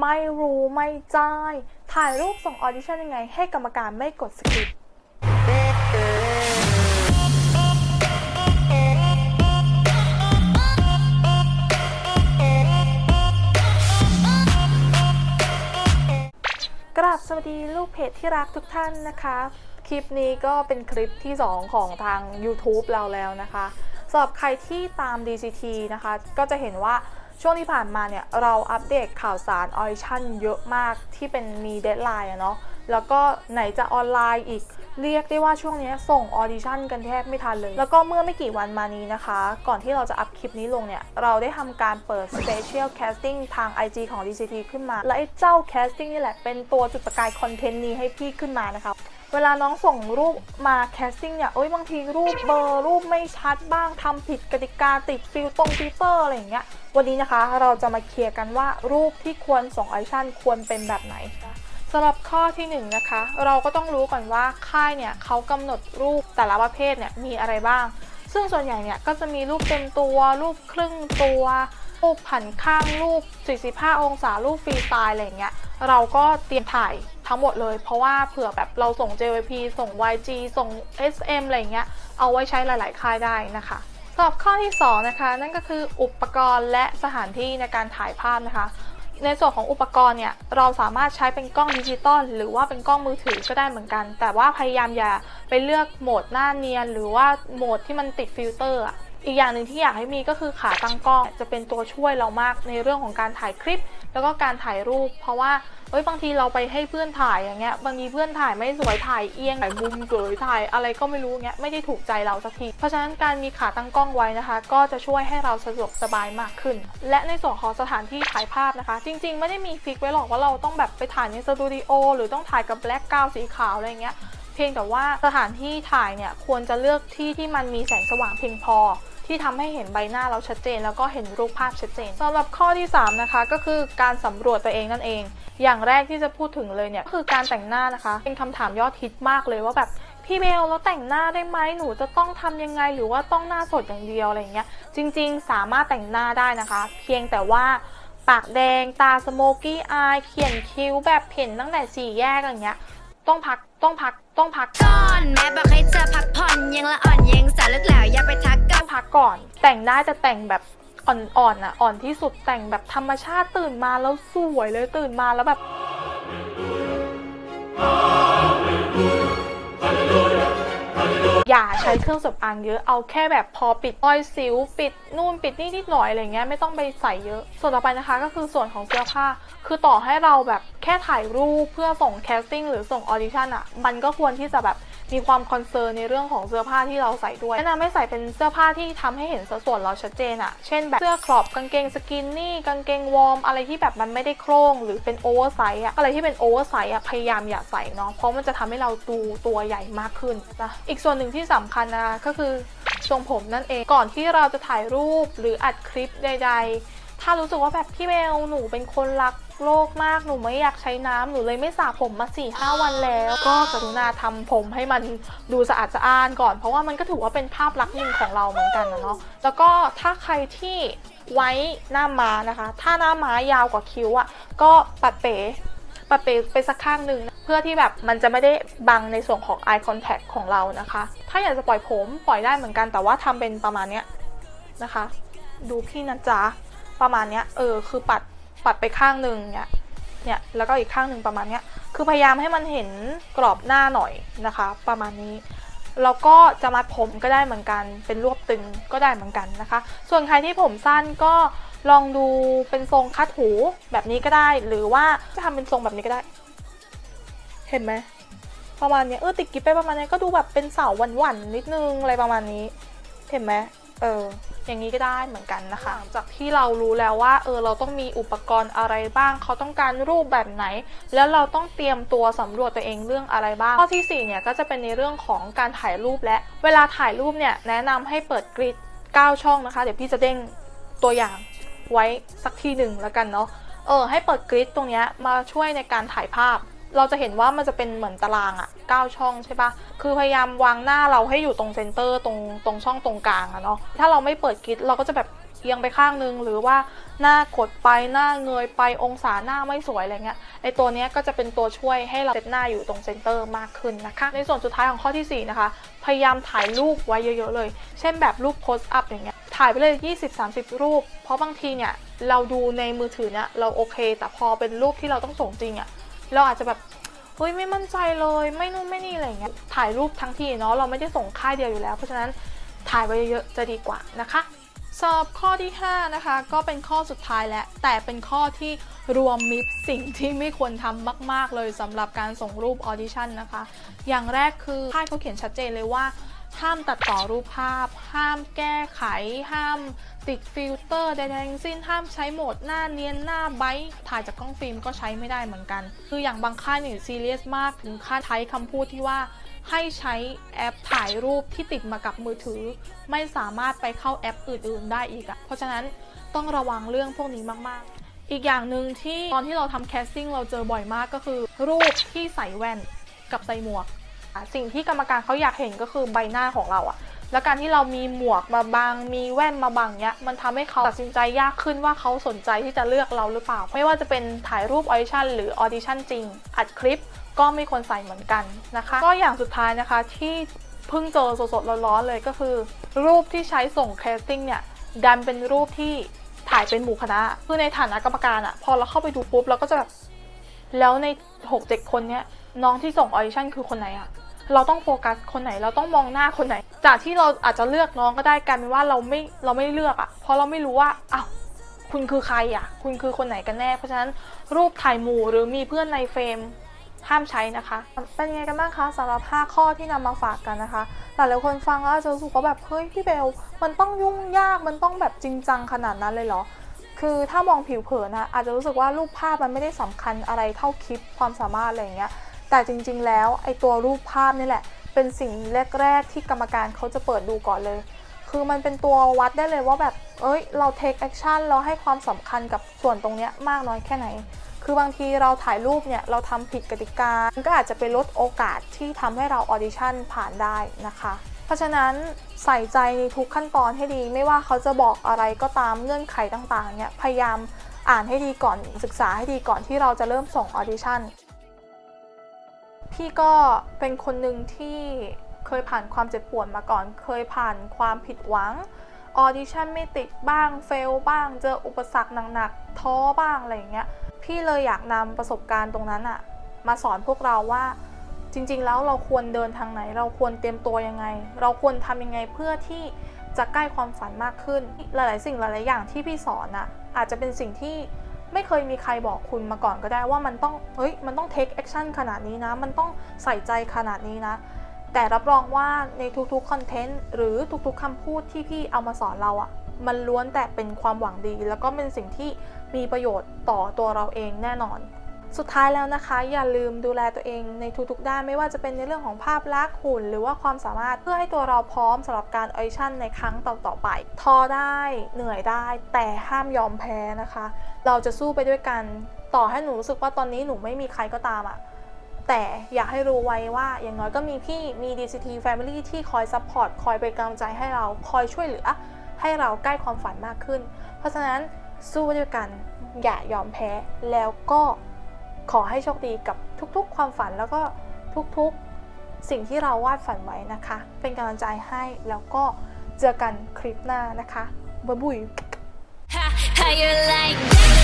ไม่รู้ไม่จ้าย ถ่ายรูปส่งออดิชั่นยังไง ให้กรรมการไม่กดสกิปกราบสวัสดีลูกเพจที่รักทุกท่านนะคะ คลิปนี้ก็เป็นคลิปที่ 2 ของทาง YouTube เราแล้วนะคะสำหรับใครที่ตาม DCT นะคะ ก็จะเห็นว่า ช่วงที่ผ่านมาเนี่ยเราอัปเดตข่าวสารออ i ชั่นเยอะมากที่เป็นมีเด d ไลน์อะเนาะแล้วก็ไหนจะออนไลน์อีกเรียกได้ว่าช่วงนี้ส่งออดิชั่นกันแทบไม่ทันเลย แล้วก็เมื่อไม่กี่วันมานี้นะคะ ก่อนที่เราจะอัพคลิปนี้ลงเนี่ย เราได้ทำการเปิด Special Casting ทาง IG ของ DCT ขึ้นมา และไอ้เจ้า Casting นี่แหละเป็นตัวจุดประกายคอนเทนต์นี้ให้พี่ขึ้นมานะคะ เวลาน้องส่งรูปมาแคสติ้งเนี่ยเอ้ยบางทีรูปเบอร์รูปไม่ชัดบ้างทำผิดกติกาติดฟิลตรงฟิลเตอร์อะไรอย่างเงี้ยวันนี้นะคะเราจะมาเคลียร์กันว่ารูปที่ควรส่งออดิชั่นควรเป็นแบบไหนสำหรับข้อที่1นงนะคะ เราก็ต้องรู้ก่อนว่าค่ายเนี่ยเขากำหนดรูปแต่ละประเภทเนี่ยมีอะไรบ้าง ซึ่งส่วนใหญ่เนี่ยก็จะมีรูปเต็มตัว รูปครึ่งตัวรูปผันข้างรูป 45 องศารูปฟรีสไตล์อะไรอย่างเงี้ยเราก็เตรียมถ่าย ทั้งหมดเลย เพราะว่าเผื่อแบบเราส่ง JYP ส่ง YG ส่ง SM อะไรเงี้ย เอาไว้ใช้หลาย ๆ ค่ายได้นะคะสำหรับข้อที่ 2 นะคะ นั่นก็คืออุปกรณ์และสถานที่ในการถ่ายภาพนะคะ ในส่วนของอุปกรณ์เนี่ยเราสามารถใช้เป็นกล้องดิจิตอลหรือว่าเป็นกล้องมือถือก็ได้เหมือนกัน แต่ว่าพยายามอย่าไปเลือกโหมดหน้าเนียน หรือว่าโหมดที่มันติดฟิลเตอร์อะอีกอย่างหนึ่งที่อยากให้มีก็คือขาตั้งกล้องจะเป็นตัวช่วยเรามากในเรื่องของการถ่ายคลิป แล้วก็การถ่ายรูป เพราะว่า เอ้ยบางทีเราไปให้เพื่อนถ่ายอย่างเงี้ยบางทีเพื่อนถ่ายไม่สวยถ่ายเอียงถ่ายมุมเกยถ่ายอะไรก็ไม่รู้เงี้ยไม่ได้ถูกใจเราสักทีเพราะฉะนั้นการมีขาตั้งกล้องไว้นะคะ ก็จะช่วยให้เราสะดวกสบายมากขึ้น และในส่วนของสถานที่ถ่ายภาพนะคะ จริง ๆ ไม่ได้มีฟิกไว้หรอกว่าเราต้องแบบไปถ่ายในสตูดิโอหรือต้องถ่ายกับแบล็กกราวสีขาวอะไรเงี้ยเพียงแต่ว่าสถานที่ถ่ายเนี่ยควรจะเลือกที่ที่มันมีแสงสว่างเพียงพอ ที่ทำให้เห็นใบหน้าเราชัดเจน แล้วก็เห็นรูปภาพชัดเจนสำหรับข้อที่ 3 นะคะ ก็คือการสำรวจตัวเองนั่นเอง อย่างแรกที่จะพูดถึงเลยเนี่ยก็คือการแต่งหน้านะคะ เป็นคำถามยอดฮิตมากเลยว่าแบบพี่เบลเราแต่งหน้าได้ไหมหนูจะต้องทำยังไงหรือว่าต้องหน้าสดอย่างเดียวอะไรเงี้ยจริง ๆ สามารถแต่งหน้าได้นะคะ เพียงแต่ว่าปากแดงตาสโมกี้อายเขียนคิ้วแบบเห็นตั้งแต่สี่แยกอะไรเงี้ย ต้องพักต้องพักต้องพักก่อนแม่บอกให้เธอพักผ่อนยังละอ่อนยังสาวลึกแล้วอย่าไปทักกัต้นองพักก่อน แต่งได้แต่แต่งแบบอ่อนๆอะอ่อนที่สุดแต่งแบบธรรมชาติตื่นมาแล้วสวยเลยตื่นมาแล้วแบบอย่าใช้เครื่องสำอางเยอะเอาแค่แบบพอปิดรอยสิว ปิดนู่นปิดนี่นิดหน่อยอะไรเงี้ยไม่ต้องไปใส่เยอะ ส่วนต่อไปนะคะก็คือส่วนของเสื้อผ้า คือต่อให้เราแบบ แค่ถ่ายรูปเพื่อส่งแคสติ้งหรือส่งออดิชั่นอะมันก็ควรที่จะแบบมีความคอนเซิร์นในเรื่องของเสื้อผ้าที่เราใส่ด้วยแนะนำให้ใส่เป็นเสื้อผ้าที่ทำให้เห็นสัดส่วนเราชัดเจนอะเช่นแบบเสื้อครอบกางเกงสกินนี่กางเกงวอร์มอะไรที่แบบมันไม่ได้โครงหรือเป็นโอเวอร์ไซส์อะอะไรที่เป็นโอเวอร์ไซส์อะพยายามอย่าใส่เนาะเพราะมันจะทำให้เราดูตัวใหญ่มากขึ้นนะอีกส่วนหนึ่งที่สำคัญนะคะก็คือทรงผมนั่นเองก่อนที่เราจะถ่ายรูปหรืออัดคลิปใด ๆ ถ้ารู้สึกว่าแบบพี่เบลหนูเป็นคนรัก โลกมากหนูไม่อยากใช้น้ำหนูเลยไม่สระผมมา4ี่ห้าวันแล้ว ก็กรุณาทำผมให้มันดูสะอาดสะอ้านก่อน เพราะว่ามันก็ถือว่าเป็นภาพลักษณ์หนึ่งของเราเหมือนกันนะเนาะแล้วก็ถ้าใครที่ไว้หน้าม้านะคะ ถ้าหน้าม้ายาวกว่าคิ้วอะ่ะก็ปัดเป๋ปัดเป๋ไปสักข้างหนึ่งเพื่อที่แบบมันจะไม่ได้บังในส่วนของ eye contact ของเรานะคะ ถ้าอยากจะปล่อยผมปล่อยได้เหมือนกันแต่ว่าทำเป็นประมาณเนี้ยนะคะ ดูพี่นะจ๊ะประมาณเนี้ยเออคือปัด ปัดไปข้างหนึ่งเนี่ยเนี่ยแล้วก็อีกข้างหนึ่งประมาณเนี้ยคือพยายามให้มันเห็นกรอบหน้าหน่อยนะคะ ประมาณนี้แล้วก็จะมัดผมก็ได้เหมือนกัน เป็นรวบตึงก็ได้เหมือนกันนะคะ ส่วนใครที่ผมสั้นก็ลองดูเป็นทรงคัดหูแบบนี้ก็ได้ หรือว่าจะทำเป็นทรงแบบนี้ก็ได้ เห็นไหมประมาณเนี้ยเออติดกิ๊บไปประมาณเนี้ยก็ดูแบบเป็นเสาวหวานๆนิดนึงอะไรประมาณนี้ เห็นไหมเออ อย่างนี้ก็ได้เหมือนกันนะคะหลังจากที่เรารู้แล้วว่าเออเราต้องมีอุปกรณ์อะไรบ้าง เขาต้องการรูปแบบไหน แล้วเราต้องเตรียมตัวสำรวจตัวเองเรื่องอะไรบ้างข้อที่4เนี่ยก็จะเป็นในเรื่องของการถ่ายรูปและเวลาถ่ายรูปเนี่ยแนะนำให้เปิดกริด9ช่องนะคะ เดี๋ยวพี่จะเด้งตัวอย่างไว้สักทีหนึ่งแล้วกันเนาะเออให้เปิดกริดตรงเนี้ยมาช่วยในการถ่ายภาพ เราจะเห็นว่ามันจะเป็นเหมือนตารางอะ9ช่องใช่ปะคือพยายามวางหน้าเราให้อยู่ตรงเซนเตอร์ตรงตรงช่องตรงกลางอะเนาะ ถ้าเราไม่เปิดกิดเราก็จะแบบเอียงไปข้างนึงหรือว่าหน้ากดไปหน้าเงยไปองศาหน้าไม่สวยอะไรเงี้ยไอตัวเนี้ยก็จะเป็นตัวช่วยให้เราเซตหน้าอยู่ตรงเซนเตอร์มากขึ้นนะคะ ในส่วนสุดท้ายของข้อที่ 4 นะคะ พยายามถ่ายรูปไว้เยอะๆเลย เช่นแบบรูปโพสอัพอย่างเงี้ยถ่ายไปเลย 20-30 รูป เพราะบางทีเนี่ยเราดูในมือถือเนี่ยเราโอเค แต่พอเป็นรูปที่เราต้องส่งจริงอะ เราอาจจะแบบเฮ้ยไม่มั่นใจเลยไม่นู่นไม่นี่อะไรเงี้ยถ่ายรูปทั้งทีเนาะเราไม่ได้ส่งค่ายเดียวอยู่แล้ว เพราะฉะนั้นถ่ายไว้เยอะๆจะดีกว่านะคะสอบข้อที่ 5 นะคะ ก็เป็นข้อสุดท้ายแล้วแต่เป็นข้อที่รวมมิตสิ่งที่ไม่ควรทำมาก ๆ เลยสำหรับการส่งรูปออดิชั่นนะคะ อย่างแรกคือค่ายเขาเขียนชัดเจนเลยว่า ห้ามตัดต่อรูปภาพ ห้ามแก้ไข ห้ามติดฟิลเตอร์ใดๆทั้งสิ้น ห้ามใช้โหมดหน้าเนียนหน้าไบต์ถ่ายจากกล้องฟิล์มก็ใช้ไม่ได้เหมือนกัน คืออย่างบางค่ายเนี่ยซีเรียสมากถึงค่าใช้คำพูดที่ว่าให้ใช้แอปถ่ายรูปที่ติดมากับมือถือ ไม่สามารถไปเข้าแอปอื่น ๆ ได้อีกอะเพราะฉะนั้นต้องระวังเรื่องพวกนี้มากๆ อีกอย่างหนึ่งที่ตอนที่เราทำแคสติ้งเราเจอบ่อยมากก็คือ รูปที่ใส่แว่นกับใส่หมวก สิ่งที่กรรมการเขาอยากเห็นก็คือใบหน้าของเราอะแล้วการที่เรามีหมวกมาบังมีแว่นมาบังเนี้ย มันทำให้เขาตัดสินใจยากขึ้นว่าเขาสนใจที่จะเลือกเราหรือเปล่า ไม่ว่าจะเป็นถ่ายรูปออดิชั่นหรือออดิชั่นจริง อัดคลิปก็ไม่ควรใส่เหมือนกันนะคะ ก็อย่างสุดท้ายนะคะที่เพิ่งเจอสดๆร้อนๆเลยก็คือ รูปที่ใช้ส่งแคสติ้งเนี่ยดันเป็นรูปที่ถ่ายเป็นหมู่คณะคือในฐานะกรรมการอะพอเราเข้าไปดูปุ๊บเราก็จะแบบแล้วใน6กเจ็ดคนเนี้ยน้องที่ส่งออดิชั่นคือคนไหนอะ เราต้องโฟกัสคนไหน เราต้องมองหน้าคนไหน จากที่เราอาจจะเลือกน้องก็ได้กลายเป็นว่าเราไม่เราไม่เลือกอะเพราะเราไม่รู้ว่าอ้าวคุณคือใครอะคุณคือคนไหนกันแน่ เพราะฉะนั้นรูปถ่ายหมู่หรือมีเพื่อนในเฟรมห้ามใช้นะคะ เป็นยังไงกันบ้างคะสำหรับ 5 ข้อที่นำมาฝากกันนะคะ หลายๆคนฟังแล้วอาจจะรู้สึกว่าแบบเฮ้ยพี่เบล มันต้องยุ่งยาก มันต้องแบบจริงจังขนาดนั้นเลยเหรอ คือถ้ามองผิวเผินนะอาจจะรู้สึกว่ารูปภาพมันไม่ได้สำคัญอะไรเท่าคลิปความสามารถอะไรอย่างเงี้ย แต่จริงๆ แล้วไอตัวรูปภาพนี่แหละ เป็นสิ่งแรก ๆ ที่กรรมการเขาจะเปิดดูก่อนเลย คือมันเป็นตัววัดได้เลยว่าแบบ เอ้ย เรา take action เราให้ความสำคัญกับส่วนตรงเนี้ยมากน้อยแค่ไหน คือบางทีเราถ่ายรูปเนี่ย เราทำผิดกติกา มันก็อาจจะไปลดโอกาสที่ทำให้เราออดิชั่นผ่านได้นะคะเพราะฉะนั้นใส่ใจในทุกขั้นตอนให้ดี ไม่ว่าเขาจะบอกอะไรก็ตามเงื่อนไขต่างๆเนี่ยพยายามอ่านให้ดีก่อนศึกษาให้ดีก่อนที่เราจะเริ่มส่งออดิชั่น พี่ก็เป็นคนหนึ่งที่เคยผ่านความเจ็บปวดมาก่อน เคยผ่านความผิดหวัง ออดิชั่นไม่ติดบ้าง เฟลบ้าง เจออุปสรรคหนักๆ ท้อบ้างอะไรอย่างเงี้ย พี่เลยอยากนำประสบการณ์ตรงนั้นอะมาสอนพวกเราว่าจริงๆ แล้วเราควรเดินทางไหน เราควรเตรียมตัวยังไง เราควรทำยังไงเพื่อที่จะใกล้ความฝันมากขึ้น หลายๆ สิ่งหลายๆ อย่างที่พี่สอนอะอาจจะเป็นสิ่งที่ ไม่เคยมีใครบอกคุณมาก่อนก็ได้ว่ามันต้องเฮ้ยมันต้องเทคแอคชั่นขนาดนี้นะ มันต้องใส่ใจขนาดนี้นะ แต่รับรองว่าในทุกๆคอนเทนต์หรือทุกๆคำพูดที่พี่เอามาสอนเราอะมันล้วนแต่เป็นความหวังดี แล้วก็เป็นสิ่งที่มีประโยชน์ต่อตัวเราเองแน่นอน สุดท้ายแล้วนะคะ อย่าลืมดูแลตัวเองในทุกๆด้านไม่ว่าจะเป็นในเรื่องของภาพลักษณ์หุ่น หรือว่าความสามารถเพื่อให้ตัวเราพร้อมสำหรับการออดิชั่นในครั้งต่อๆไปท้อได้เหนื่อยได้ แต่ห้ามยอมแพ้นะคะ เราจะสู้ไปด้วยกันต่อให้หนูรู้สึกว่าตอนนี้หนูไม่มีใครก็ตามอะแต่อยากให้รู้ไว้ว่าอย่างน้อยก็มีพี่มี DCT Family ที่คอยซัพพอร์ตคอยเป็นกำลังใจให้เราคอยช่วยเหลือ ให้เราใกล้ความฝันมากขึ้น เพราะฉะนั้นสู้ไปด้วยกันอย่ายอมแพ้แล้วก็ ขอให้โชคดีกับทุกๆ ความฝันแล้วก็ทุกๆ สิ่งที่เราวาดฝันไว้นะคะ เป็นกำลังใจให้แล้วก็เจอกันคลิปหน้านะคะบ๊ายบุย How you like